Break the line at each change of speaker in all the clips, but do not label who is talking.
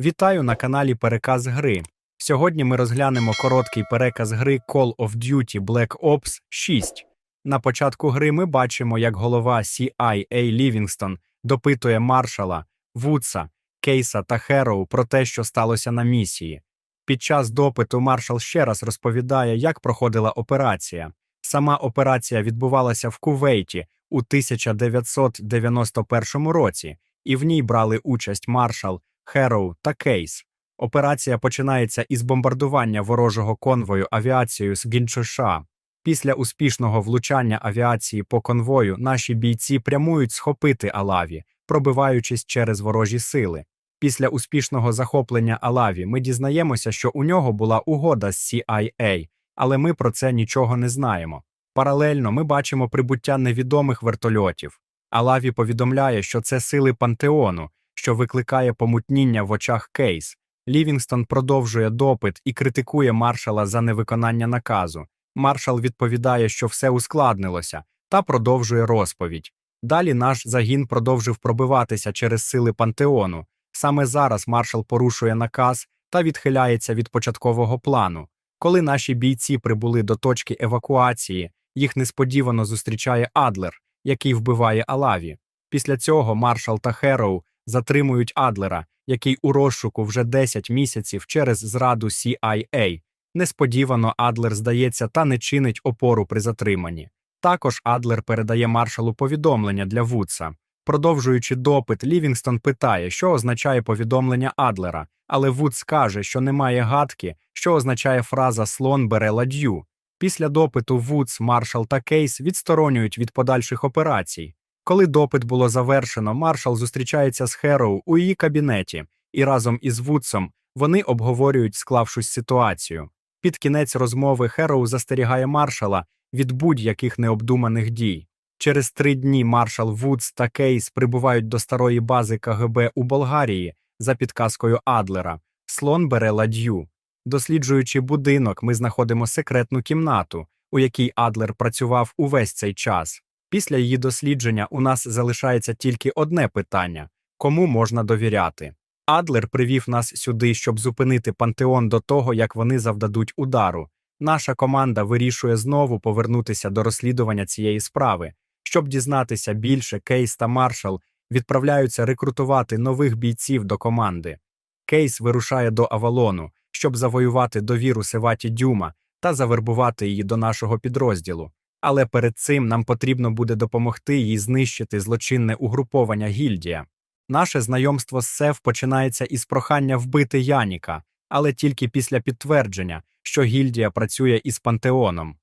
Вітаю на каналі Переказ гри. Сьогодні ми розглянемо короткий переказ гри Call of Duty Black Ops 6. На початку гри ми бачимо, як голова CIA Лівінгстон допитує маршала, Вудса, Кейса та Хероу про те, що сталося на місії. Під час допиту маршал ще раз розповідає, як проходила операція. Сама операція відбувалася в Кувейті у 1991 році, і в ній брали участь маршал, Хероу та Кейс. Операція починається із бомбардування ворожого конвою авіацією з Гінчоша. Після успішного влучання авіації по конвою наші бійці прямують схопити Алаві, пробиваючись через ворожі сили. Після успішного захоплення Алаві ми дізнаємося, що у нього була угода з CIA, але ми про це нічого не знаємо. Паралельно ми бачимо прибуття невідомих вертольотів. Алаві повідомляє, що це сили пантеону, що викликає помутніння в очах Кейс. Лівінгстон продовжує допит і критикує маршала за невиконання наказу. Маршал відповідає, що все ускладнилося, та продовжує розповідь. Далі наш загін продовжив пробиватися через сили пантеону. Саме зараз маршал порушує наказ та відхиляється від початкового плану. Коли наші бійці прибули до точки евакуації, їх несподівано зустрічає Адлер, який вбиває Алаві. Після цього маршал та Хероу затримують Адлера, який у розшуку вже 10 місяців через зраду CIA. Несподівано Адлер здається та не чинить опору при затриманні. Також Адлер передає маршалу повідомлення для Вудса. Продовжуючи допит, Лівінгстон питає, що означає повідомлення Адлера, але Вудс каже, що немає гадки, що означає фраза слон бере ладью. Після допиту Вудс, маршал та Кейс відсторонюють від подальших операцій. Коли допит було завершено, маршал зустрічається з Хероу у її кабінеті, і разом із Вудсом вони обговорюють склавшусь ситуацію. Під кінець розмови Хероу застерігає маршала від будь-яких необдуманих дій. Через три дні маршал Вудс та Кейс прибувають до старої бази КГБ у Болгарії за підказкою Адлера. Слон бере ладью. Досліджуючи будинок, ми знаходимо секретну кімнату, у якій Адлер працював увесь цей час. Після її дослідження у нас залишається тільки одне питання кому можна довіряти. Адлер привів нас сюди, щоб зупинити пантеон до того, як вони завдадуть удару. Наша команда вирішує знову повернутися до розслідування цієї справи. Щоб дізнатися більше, Кейс та Маршал відправляються рекрутувати нових бійців до команди. Кейс вирушає до Авалону, щоб завоювати довіру Севаті Дюма та завербувати її до нашого підрозділу. Але перед цим нам потрібно буде допомогти їй знищити злочинне угруповання гільдія. Наше знайомство з Сев починається із прохання вбити Яніка, але тільки після підтвердження, що гільдія працює із пантеоном.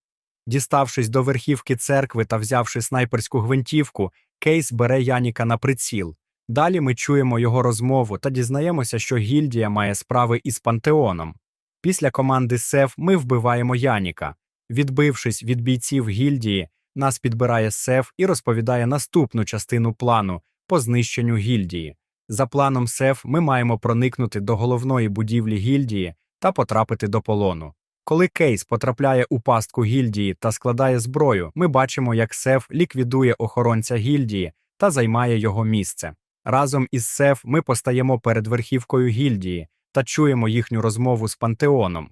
Діставшись до верхівки церкви та взявши снайперську гвинтівку, Кейс бере Яніка на приціл. Далі ми чуємо його розмову та дізнаємося, що гільдія має справи із пантеоном. Після команди Сев ми вбиваємо Яніка. Відбившись від бійців гільдії, нас підбирає Сев і розповідає наступну частину плану по знищенню гільдії. За планом Сев ми маємо проникнути до головної будівлі гільдії та потрапити до полону. Коли Кейс потрапляє у пастку гільдії та складає зброю, ми бачимо, як Сев ліквідує охоронця гільдії та займає його місце. Разом із Сев ми постаємо перед верхівкою гільдії та чуємо їхню розмову з пантеоном.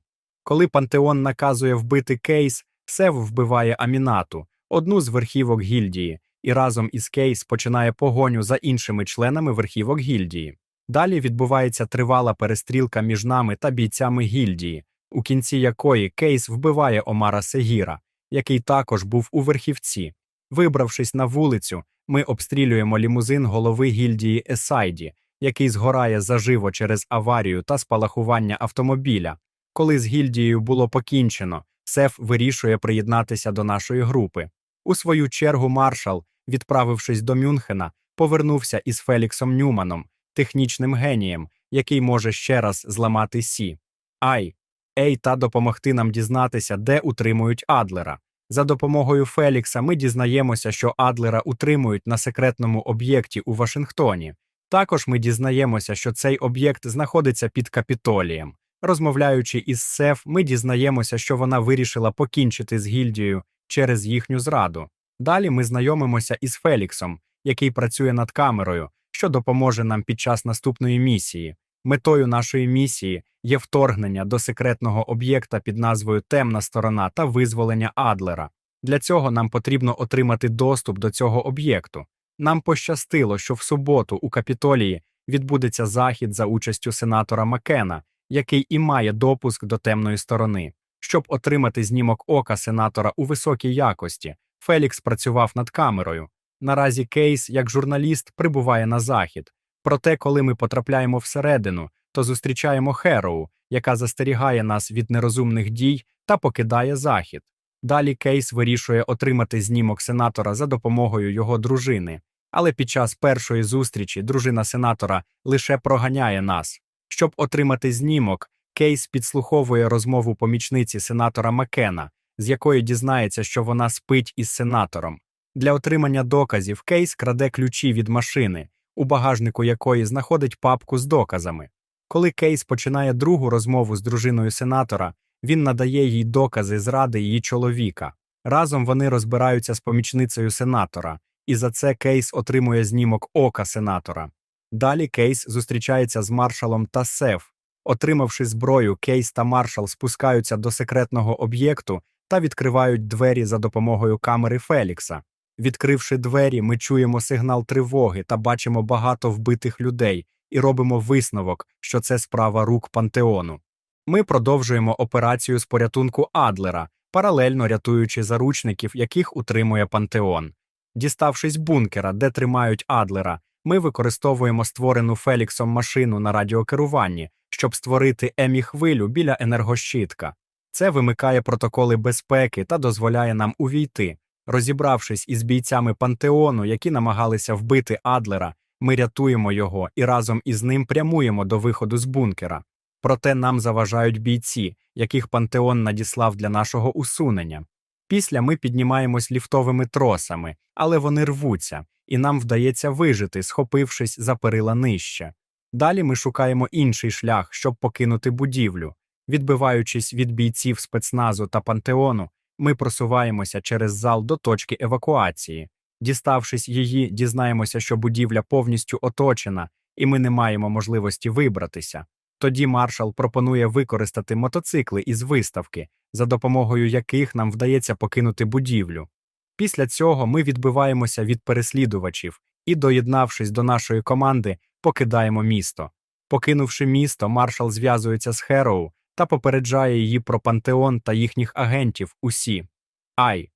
Коли пантеон наказує вбити Кейс, Сев вбиває Амінату, одну з верхівок гільдії, і разом із Кейс починає погоню за іншими членами верхівок гільдії. Далі відбувається тривала перестрілка між нами та бійцями гільдії, у кінці якої Кейс вбиває Омара Сегіра, який також був у верхівці. Вибравшись на вулицю, ми обстрілюємо лімузин голови гільдії Есайді, який згорає заживо через аварію та спалахування автомобіля. Коли з гільдією було покінчено, Сеф вирішує приєднатися до нашої групи. У свою чергу маршал, відправившись до Мюнхена, повернувся із Феліксом Нюманом, технічним генієм, який може ще раз зламати Сі. Ай, Ей та допомогти нам дізнатися, де утримують Адлера. За допомогою Фелікса ми дізнаємося, що Адлера утримують на секретному об'єкті у Вашингтоні. Також ми дізнаємося, що цей об'єкт знаходиться під капітолієм. Розмовляючи із Сеф, ми дізнаємося, що вона вирішила покінчити з гільдією через їхню зраду. Далі ми знайомимося із Феліксом, який працює над камерою, що допоможе нам під час наступної місії. Метою нашої місії є вторгнення до секретного об'єкта під назвою Темна сторона та визволення Адлера. Для цього нам потрібно отримати доступ до цього об'єкту. Нам пощастило, що в суботу у Капітолії відбудеться захід за участю сенатора Маккена, який і має допуск до темної сторони. Щоб отримати знімок ока сенатора у високій якості, Фелікс працював над камерою. Наразі Кейс, як журналіст, прибуває на захід. Проте, коли ми потрапляємо всередину, то зустрічаємо Хероу, яка застерігає нас від нерозумних дій та покидає захід. Далі Кейс вирішує отримати знімок сенатора за допомогою його дружини. Але під час першої зустрічі дружина сенатора лише проганяє нас. Щоб отримати знімок, Кейс підслуховує розмову помічниці сенатора Маккена, з якої дізнається, що вона спить із сенатором. Для отримання доказів Кейс краде ключі від машини, у багажнику якої знаходить папку з доказами. Коли Кейс починає другу розмову з дружиною сенатора, він надає їй докази зради її чоловіка. Разом вони розбираються з помічницею сенатора, і за це Кейс отримує знімок ока сенатора. Далі Кейс зустрічається з маршалом та Сеф. Отримавши зброю, Кейс та маршал спускаються до секретного об'єкту та відкривають двері за допомогою камери Фелікса. Відкривши двері, ми чуємо сигнал тривоги та бачимо багато вбитих людей і робимо висновок, що це справа рук пантеону. Ми продовжуємо операцію з порятунку Адлера, паралельно рятуючи заручників, яких утримує пантеон. Діставшись бункера, де тримають Адлера, ми використовуємо створену Феліксом машину на радіокеруванні, щоб створити емі хвилю біля енергощитка. Це вимикає протоколи безпеки та дозволяє нам увійти. Розібравшись із бійцями пантеону, які намагалися вбити Адлера, ми рятуємо його і разом із ним прямуємо до виходу з бункера. Проте нам заважають бійці, яких пантеон надіслав для нашого усунення. Після ми піднімаємось ліфтовими тросами, але вони рвуться, і нам вдається вижити, схопившись за перила нижче. Далі ми шукаємо інший шлях, щоб покинути будівлю. Відбиваючись від бійців спецназу та пантеону, ми просуваємося через зал до точки евакуації. Діставшись її, дізнаємося, що будівля повністю оточена, і ми не маємо можливості вибратися. Тоді маршал пропонує використати мотоцикли із виставки, за допомогою яких нам вдається покинути будівлю. Після цього ми відбиваємося від переслідувачів і, доєднавшись до нашої команди, покидаємо місто. Покинувши місто, маршал зв'язується з Хероу та попереджає її про пантеон та їхніх агентів усі. Ай,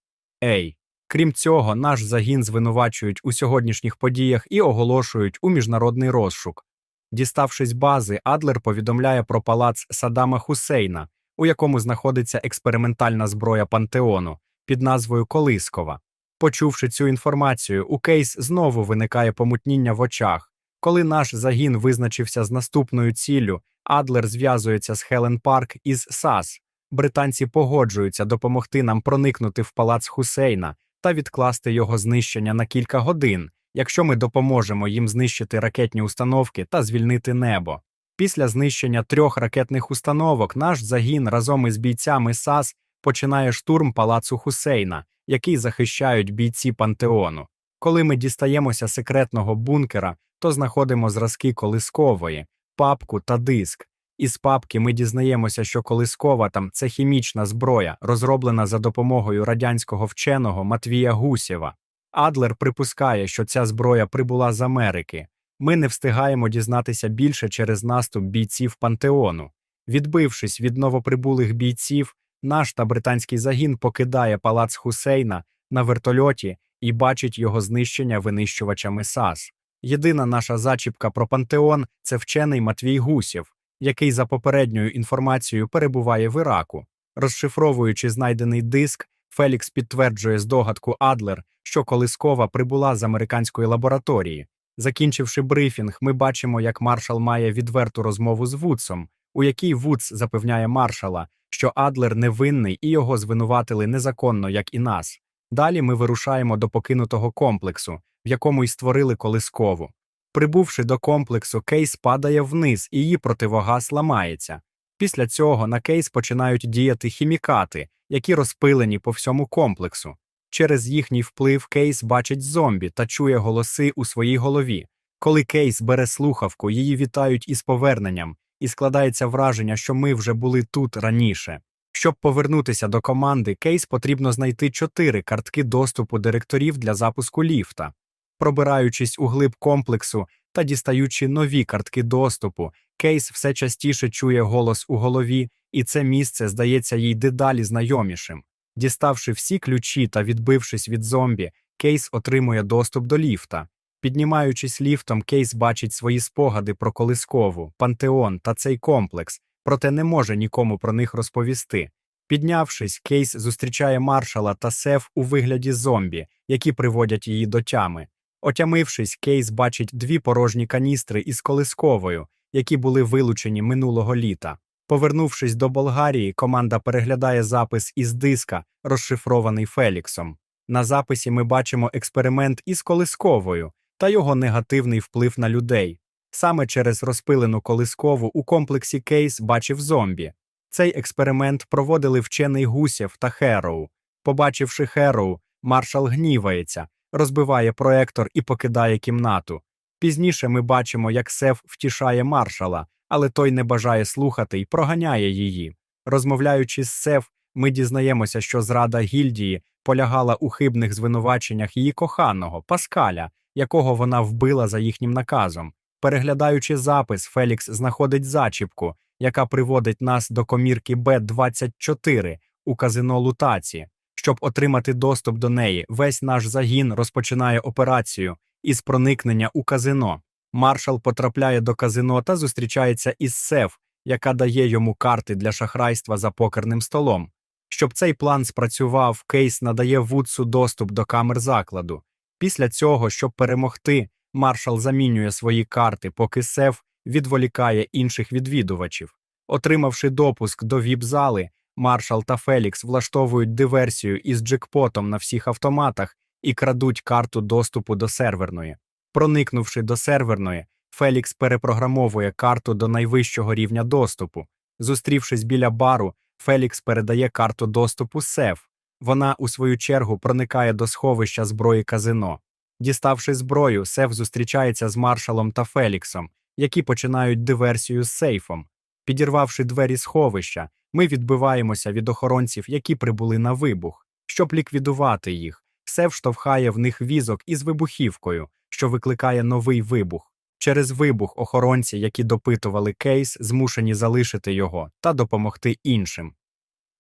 ей. Крім цього, наш загін звинувачують у сьогоднішніх подіях і оголошують у міжнародний розшук. Діставшись бази, Адлер повідомляє про палац Саддама Хусейна, у якому знаходиться експериментальна зброя пантеону під назвою Колискова. Почувши цю інформацію, у Кейс знову виникає помутніння в очах. Коли наш загін визначився з наступною ціллю, Адлер зв'язується з Хелен Парк із САС. Британці погоджуються допомогти нам проникнути в палац Хусейна та відкласти його знищення на кілька годин, якщо ми допоможемо їм знищити ракетні установки та звільнити небо. Після знищення трьох ракетних установок наш загін разом із бійцями САС починає штурм палацу Хусейна, який захищають бійці пантеону. Коли ми дістаємося секретного бункера, то знаходимо зразки колискової, папку та диск. Із папки ми дізнаємося, що колискова там це хімічна зброя, розроблена за допомогою радянського вченого Матвія Гусєва. Адлер припускає, що ця зброя прибула з Америки. Ми не встигаємо дізнатися більше через наступ бійців пантеону. Відбившись від новоприбулих бійців, наш та британський загін покидає палац Хусейна на вертольоті і бачить його знищення винищувачами САС. Єдина наша зачіпка про пантеон це вчений Матвій Гусєв, який за попередньою інформацією перебуває в Іраку. Розшифровуючи знайдений диск, Фелікс підтверджує здогадку Адлер, що колискова прибула з американської лабораторії. Закінчивши брифінг, ми бачимо, як маршал має відверту розмову з Вудсом, у якій Вудс запевняє маршала, що Адлер невинний і його звинуватили незаконно, як і нас. Далі ми вирушаємо до покинутого комплексу, в якому й створили колискову. Прибувши до комплексу, кейс падає вниз, і її противогаз ламається. Після цього на кейс починають діяти хімікати, які розпилені по всьому комплексу. Через їхній вплив кейс бачить зомбі та чує голоси у своїй голові. Коли Кейс бере слухавку, її вітають із поверненням, і складається враження, що ми вже були тут раніше. Щоб повернутися до команди, Кейс потрібно знайти чотири картки доступу директорів для запуску ліфта. Пробираючись у глиб комплексу та дістаючи нові картки доступу, Кейс все частіше чує голос у голові, і це місце здається їй дедалі знайомішим. Діставши всі ключі та відбившись від зомбі, Кейс отримує доступ до ліфта. Піднімаючись ліфтом, Кейс бачить свої спогади про колискову, пантеон та цей комплекс, проте не може нікому про них розповісти. Піднявшись, Кейс зустрічає маршала та сеф у вигляді зомбі, які приводять її до тями. Отямившись, Кейс бачить дві порожні каністри із колисковою, які були вилучені минулого літа. Повернувшись до Болгарії, команда переглядає запис із диска, розшифрований Феліксом. На записі ми бачимо експеримент із колисковою та його негативний вплив на людей. Саме через розпилену колискову у комплексі Кейс бачив зомбі. Цей експеримент проводили вчений Гусєв та Хероу. Побачивши Хероу, маршал гнівається, розбиває проектор і покидає кімнату. Пізніше ми бачимо, як Сеф втішає маршала, але той не бажає слухати і проганяє її. Розмовляючи з Сеф, ми дізнаємося, що зрада гільдії полягала у хибних звинуваченнях її коханого Паскаля, якого вона вбила за їхнім наказом. Переглядаючи запис, Фелікс знаходить зачіпку, яка приводить нас до комірки Б-24 у казино Лутаці. Щоб отримати доступ до неї, весь наш загін розпочинає операцію із проникнення у казино. Маршал потрапляє до казино та зустрічається із Сеф, яка дає йому карти для шахрайства за покерним столом. Щоб цей план спрацював, Кейс надає Вудсу доступ до камер закладу. Після цього, щоб перемогти, маршал замінює свої карти, поки Сеф відволікає інших відвідувачів. Отримавши допуск до віп-зали, маршал та Фелікс влаштовують диверсію із джекпотом на всіх автоматах і крадуть карту доступу до серверної. Проникнувши до серверної, Фелікс перепрограмовує карту до найвищого рівня доступу. Зустрівшись біля бару, Фелікс передає карту доступу Сеф. Вона, у свою чергу, проникає до сховища зброї казино. Діставши зброю, Сеф зустрічається з маршалом та Феліксом, які починають диверсію з сейфом. Підірвавши двері сховища, ми відбиваємося від охоронців, які прибули на вибух. Щоб ліквідувати їх, Сеф штовхає в них візок із вибухівкою, що викликає новий вибух. Через вибух охоронці, які допитували кейс, змушені залишити його та допомогти іншим.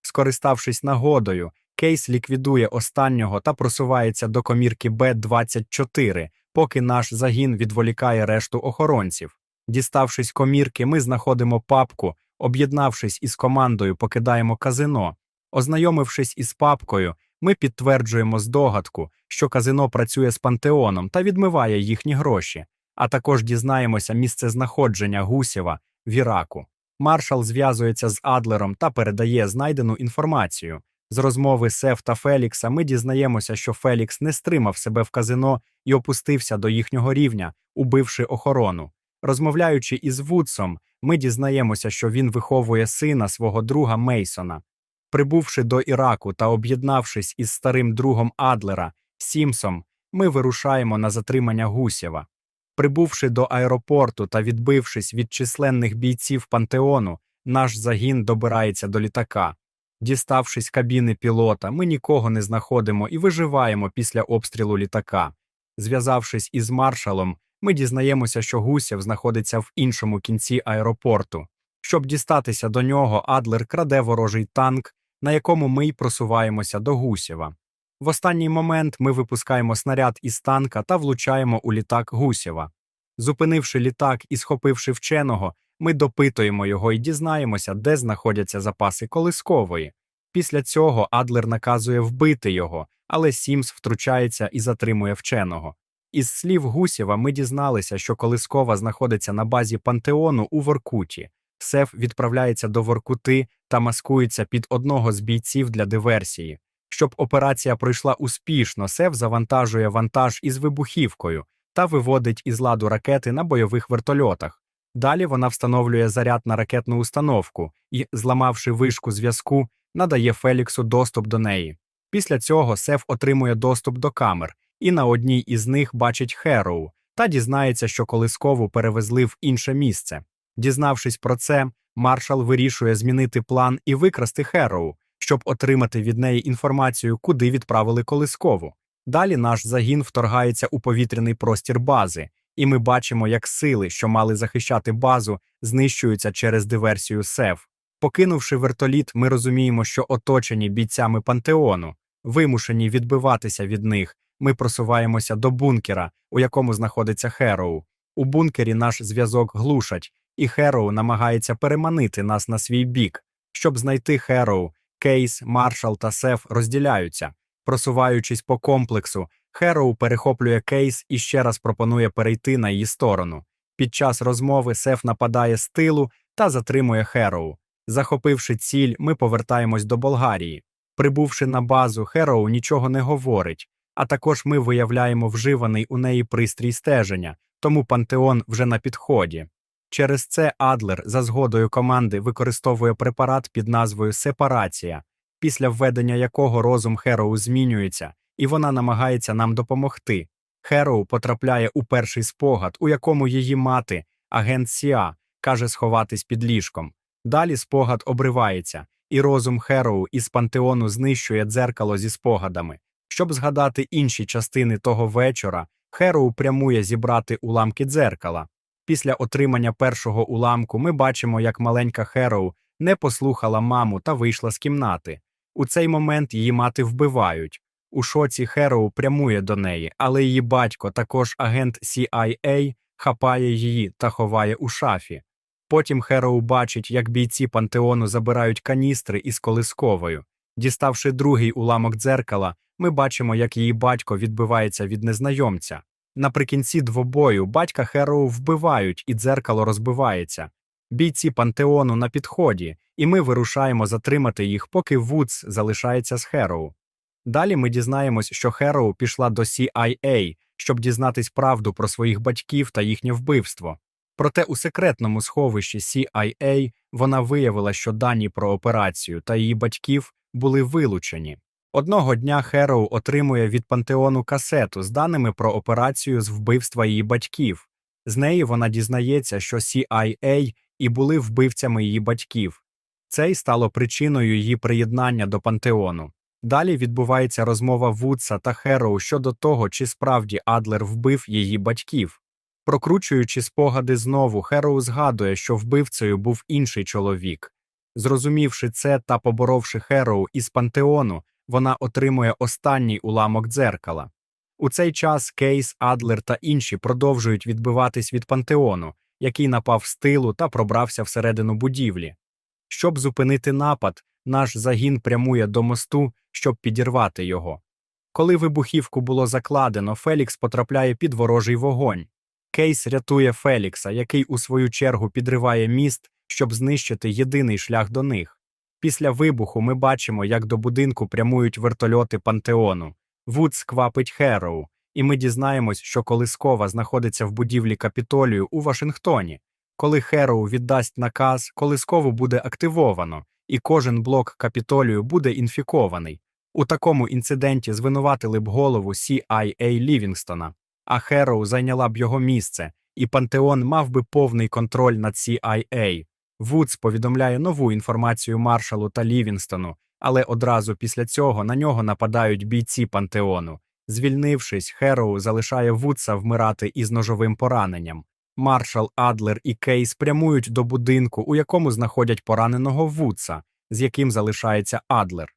Скориставшись нагодою, кейс ліквідує останнього та просувається до комірки Б-24, поки наш загін відволікає решту охоронців. Діставшись комірки, ми знаходимо папку, об'єднавшись із командою, покидаємо казино. Ознайомившись із папкою, ми підтверджуємо здогадку, що казино працює з пантеоном та відмиває їхні гроші, а також дізнаємося місце знаходження Гусєва в Іраку. Маршал зв'язується з Адлером та передає знайдену інформацію. З розмови Сеф та Фелікса ми дізнаємося, що Фелікс не стримав себе в казино і опустився до їхнього рівня, убивши охорону. Розмовляючи із Вудсом, ми дізнаємося, що він виховує сина свого друга Мейсона. Прибувши до Іраку та об'єднавшись із старим другом Адлера, Сімсом, ми вирушаємо на затримання Гусєва. Прибувши до аеропорту та відбившись від численних бійців пантеону, наш загін добирається до літака. Діставшись кабіни пілота, ми нікого не знаходимо і виживаємо після обстрілу літака. Зв'язавшись із маршалом, ми дізнаємося, що Гусєв знаходиться в іншому кінці аеропорту. Щоб дістатися до нього, Адлер краде ворожий танк, на якому ми й просуваємося до Гусєва. В останній момент ми випускаємо снаряд із танка та влучаємо у літак Гусєва. Зупинивши літак і схопивши вченого, ми допитуємо його і дізнаємося, де знаходяться запаси колискової. Після цього Адлер наказує вбити його, але Сімс втручається і затримує вченого. Із слів Гусєва ми дізналися, що колискова знаходиться на базі пантеону у Воркуті. Сеф відправляється до Воркути та маскується під одного з бійців для диверсії. Щоб операція пройшла успішно, Сеф завантажує вантаж із вибухівкою та виводить із ладу ракети на бойових вертольотах. Далі вона встановлює заряд на ракетну установку і, зламавши вишку зв'язку, надає Феліксу доступ до неї. Після цього Сеф отримує доступ до камер і на одній із них бачить Хероу та дізнається, що колискову перевезли в інше місце. Дізнавшись про це, маршал вирішує змінити план і викрасти Хероу, щоб отримати від неї інформацію, куди відправили колискову. Далі наш загін вторгається у повітряний простір бази, і ми бачимо, як сили, що мали захищати базу, знищуються через диверсію СЕВ. Покинувши вертоліт, ми розуміємо, що оточені бійцями пантеону, вимушені відбиватися від них. Ми просуваємося до бункера, у якому знаходиться Хероу. У бункері наш зв'язок глушать, і Хероу намагається переманити нас на свій бік. Щоб знайти Хероу, Кейс, Маршал та Сеф розділяються. Просуваючись по комплексу, Хероу перехоплює Кейс і ще раз пропонує перейти на її сторону. Під час розмови Сеф нападає з тилу та затримує Хероу. Захопивши ціль, ми повертаємось до Болгарії. Прибувши на базу, Хероу нічого не говорить, а також ми виявляємо вживаний у неї пристрій стеження, тому пантеон вже на підході. Через це Адлер за згодою команди використовує препарат під назвою Сепарація, після введення якого розум Хероу змінюється, і вона намагається нам допомогти. Хероу потрапляє у перший спогад, у якому її мати, агент Сіа, каже сховатись під ліжком. Далі спогад обривається, і розум Хероу із пантеону знищує дзеркало зі спогадами. Щоб згадати інші частини того вечора, Хероу прямує зібрати уламки дзеркала. Після отримання першого уламку ми бачимо, як маленька Хероу не послухала маму та вийшла з кімнати. У цей момент її мати вбивають. У шоці Хероу прямує до неї, але її батько, також агент CIA, хапає її та ховає у шафі. Потім Хероу бачить, як бійці пантеону забирають каністри із колисковою. Діставши другий уламок дзеркала, ми бачимо, як її батько відбивається від незнайомця. Наприкінці двобою батька Хероу вбивають, і дзеркало розбивається. Бійці пантеону на підході, і ми вирушаємо затримати їх, поки Вудс залишається з Хероу. Далі ми дізнаємось, що Хероу пішла до CIA, щоб дізнатись правду про своїх батьків та їхнє вбивство. Проте у секретному сховищі CIA вона виявила, що дані про операцію та її батьків були вилучені. Одного дня Хероу отримує від пантеону касету з даними про операцію з вбивства її батьків. З неї вона дізнається, що CIA і були вбивцями її батьків. Це й стало причиною її приєднання до пантеону. Далі відбувається розмова Вудса та Хероу щодо того, чи справді Адлер вбив її батьків. Прокручуючи спогади знову, Хероу згадує, що вбивцею був інший чоловік. Зрозумівши це та поборовши Хероу із пантеону, вона отримує останній уламок дзеркала. У цей час Кейс, Адлер та інші продовжують відбиватись від пантеону, який напав з тилу та пробрався всередину будівлі. Щоб зупинити напад, наш загін прямує до мосту, щоб підірвати його. Коли вибухівку було закладено, Фелікс потрапляє під ворожий вогонь. Кейс рятує Фелікса, який у свою чергу підриває міст, щоб знищити єдиний шлях до них. Після вибуху ми бачимо, як до будинку прямують вертольоти пантеону. Вудс квапить Хероу, і ми дізнаємось, що Колискова знаходиться в будівлі Капітолію у Вашингтоні. Коли Хероу віддасть наказ, Колискову буде активовано, і кожен блок Капітолію буде інфікований. У такому інциденті звинуватили б голову CIA Лівінгстона, а Хероу зайняла б його місце, і Пантеон мав би повний контроль над CIA. Вудс повідомляє нову інформацію маршалу та Лівінстону, але одразу після цього на нього нападають бійці пантеону. Звільнившись, Хероу залишає Вудса вмирати із ножовим пораненням. Маршал Адлер і Кейс прямують до будинку, у якому знаходять пораненого Вудса, з яким залишається Адлер.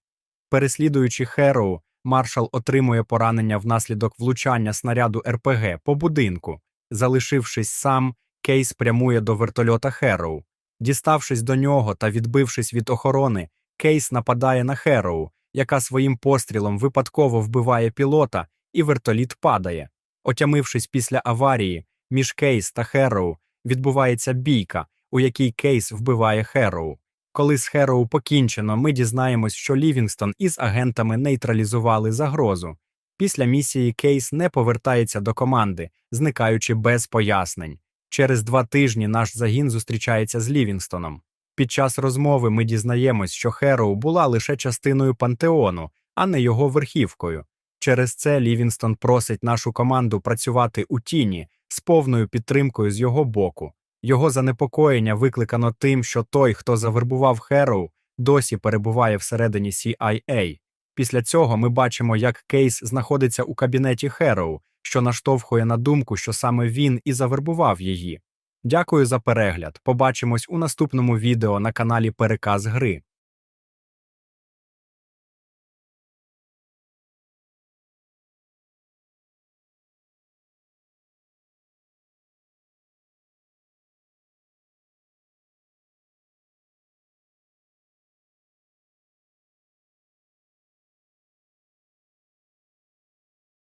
Переслідуючи Хероу, маршал отримує поранення внаслідок влучання снаряду РПГ по будинку. Залишившись сам, Кейс прямує до вертольота Хероу. Діставшись до нього та відбившись від охорони, Кейс нападає на Хероу, яка своїм пострілом випадково вбиває пілота, і вертоліт падає. Отямившись після аварії, між Кейс та Хероу відбувається бійка, у якій Кейс вбиває Хероу. Коли з Хероу покінчено, ми дізнаємось, що Лівінгстон із агентами нейтралізували загрозу. Після місії Кейс не повертається до команди, зникаючи без пояснень. Через два тижні наш загін зустрічається з Лівінгстоном. Під час розмови ми дізнаємось, що Хероу була лише частиною пантеону, а не його верхівкою. Через це Лівінстон просить нашу команду працювати у тіні, з повною підтримкою з його боку. Його занепокоєння викликано тим, що той, хто завербував Хероу, досі перебуває всередині CIA. Після цього ми бачимо, як Кейс знаходиться у кабінеті Хероу, що наштовхує на думку, що саме він і завербував її. Дякую за перегляд. Побачимось у наступному відео на каналі Переказ Гри.